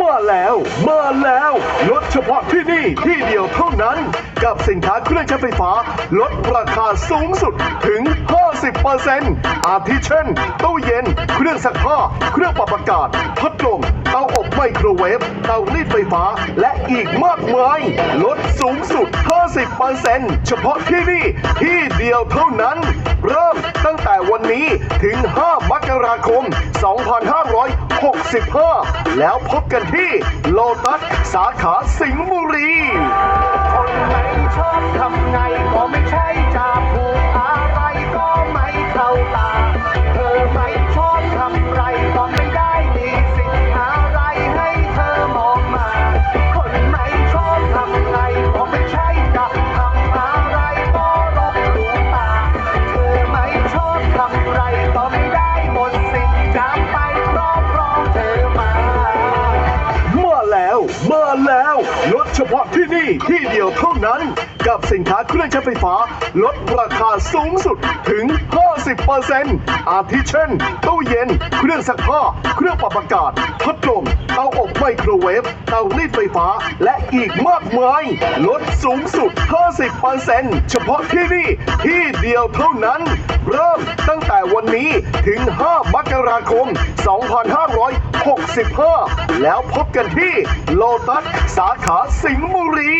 มาแล้ว มาแล้วลดเฉพาะที่นี่ที่เดียวเท่านั้น กับสินค้าเครื่องใช้ไฟฟ้า ลดราคาสูงสุดถึง 50%อาทิเช่นตู้เย็น เครื่องซักผ้า เครื่องปรับอากาศ พัดลมเตาอบไมโครเวฟเตารีดไฟฟ้า และอีกมากมาย ลดสูงสุด 50%เฉพาะที่นี่ที่เดียวเท่านั้น เริ่มตั้งแต่วันนี้ถึง 5 มกราคม 65 แล้วพบกันที่โลตัสสาขาสิงห์บุรี มาแล้วลดเฉพาะที่นี่ที่เดียวเท่านั้น กับสินค้าเครื่องใช้ไฟฟ้า ลดราคาสูงสุดถึง 50%อาทิเช่น ตู้เย็น เครื่องซักผ้า เครื่องปรับอากาศ พัดลมเตาอบไมโครเวฟ เตารีดไฟฟ้า และอีกมากมาย ลดสูงสุด 50%เฉพาะที่นี่ที่เดียวเท่านั้น เริ่มตั้งแต่วันนี้ถึง 5 มกราคม 2565 แล้วพบกันที่โลตัสสาขาสิงห์บุรี